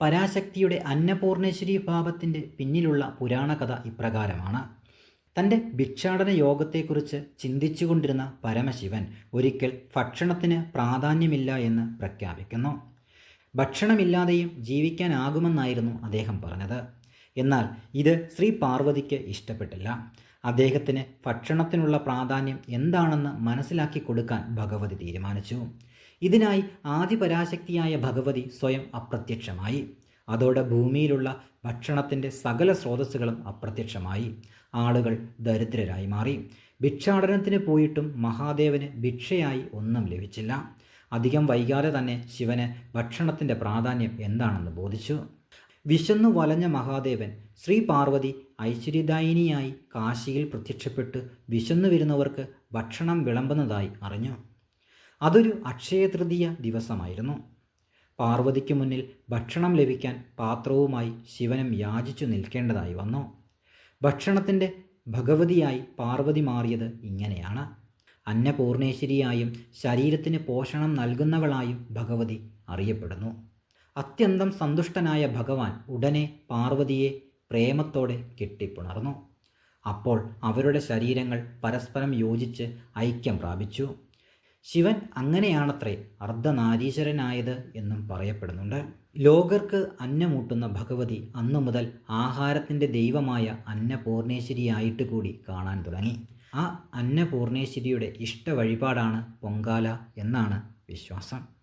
പരാശക്തിയുടെ അന്നപൂർണേശ്വരി ഭാവത്തിന്റെ പിന്നിലുള്ള പുരാണകഥ ഇപ്രകാരമാണ്. തന്റെ ഭിക്ഷാടന യോഗത്തെക്കുറിച്ച് ചിന്തിച്ചുകൊണ്ടിരുന്ന പരമശിവൻ ഒരിക്കൽ ഭക്ഷണത്തിന് പ്രാധാന്യമില്ല എന്ന് പ്രഖ്യാപിക്കുന്നു. ഭക്ഷണമില്ലാതെയും ജീവിക്കാനാകുമെന്നായിരുന്നു അദ്ദേഹം പറഞ്ഞത്. എന്നാൽ ഇത് ശ്രീ പാർവതിക്ക് ഇഷ്ടപ്പെട്ടില്ല. അദ്ദേഹത്തിന് ഭക്ഷണത്തിനുള്ള പ്രാധാന്യം എന്താണെന്ന് മനസ്സിലാക്കി കൊടുക്കാൻ ഭഗവതി തീരുമാനിച്ചു. ഇതിനായി ആദിപരാശക്തിയായ ഭഗവതി സ്വയം അപ്രത്യക്ഷമായി. അതോടെ ഭൂമിയിലുള്ള ഭക്ഷണത്തിന്റെ സകല സ്രോതസ്സുകളും അപ്രത്യക്ഷമായി. ആളുകൾ ദരിദ്രരായി മാറി. ഭിക്ഷാടനത്തിന് പോയിട്ടും മഹാദേവന് ഭിക്ഷയായി ഒന്നും ലഭിച്ചില്ല. അധികം വൈകാതെ തന്നെ ശിവന് ഭക്ഷണത്തിന്റെ പ്രാധാന്യം എന്താണെന്ന് ബോധിച്ചു. വിശന്നു വലഞ്ഞ മഹാദേവൻ ശ്രീ പാർവതി ഐശ്വര്യദായിനിയായി കാശിയിൽ പ്രത്യക്ഷപ്പെട്ട് വിശന്നു വരുന്നവർക്ക് ഭക്ഷണം വിളമ്പുന്നതായി അറിഞ്ഞു. അതൊരു അക്ഷയതൃതീയ ദിവസമായിരുന്നു. പാർവതിക്ക് മുന്നിൽ ഭക്ഷണം ലഭിക്കാൻ പാത്രവുമായി ശിവനും യാചിച്ചു നിൽക്കേണ്ടതായി വന്നു. ഭക്ഷണത്തിന്റെ ഭഗവതിയായി പാർവതി മാറിയത് ഇങ്ങനെയാണ്. അന്നപൂർണേശ്വരിയായും ശരീരത്തിന് പോഷണം നൽകുന്നവളായും ഭഗവതി അറിയപ്പെടുന്നു. അത്യന്തം സന്തുഷ്ടനായ ഭഗവാൻ ഉടനെ പാർവതിയെ പ്രേമത്തോടെ കെട്ടിപ്പുണർന്നു. അപ്പോൾ അവരുടെ ശരീരങ്ങൾ പരസ്പരം യോജിച്ച് ഐക്യം പ്രാപിച്ചു. ശിവൻ അങ്ങനെയാണത്രേ അർദ്ധനാരീശ്വരനായത് എന്നും പറയപ്പെടുന്നുണ്ട്. ലോകർക്ക് അന്നമൂട്ടുന്ന ഭഗവതി അന്നു മുതൽ ആഹാരത്തിന്റെ ദൈവമായ അന്നപൂർണേശ്വരിയായിട്ട് കൂടി കാണാൻ തുടങ്ങി. ആ അന്നപൂർണേശ്വരിയുടെ ഇഷ്ട വഴിപാടാണ് പൊങ്കാല എന്നാണ് വിശ്വാസം.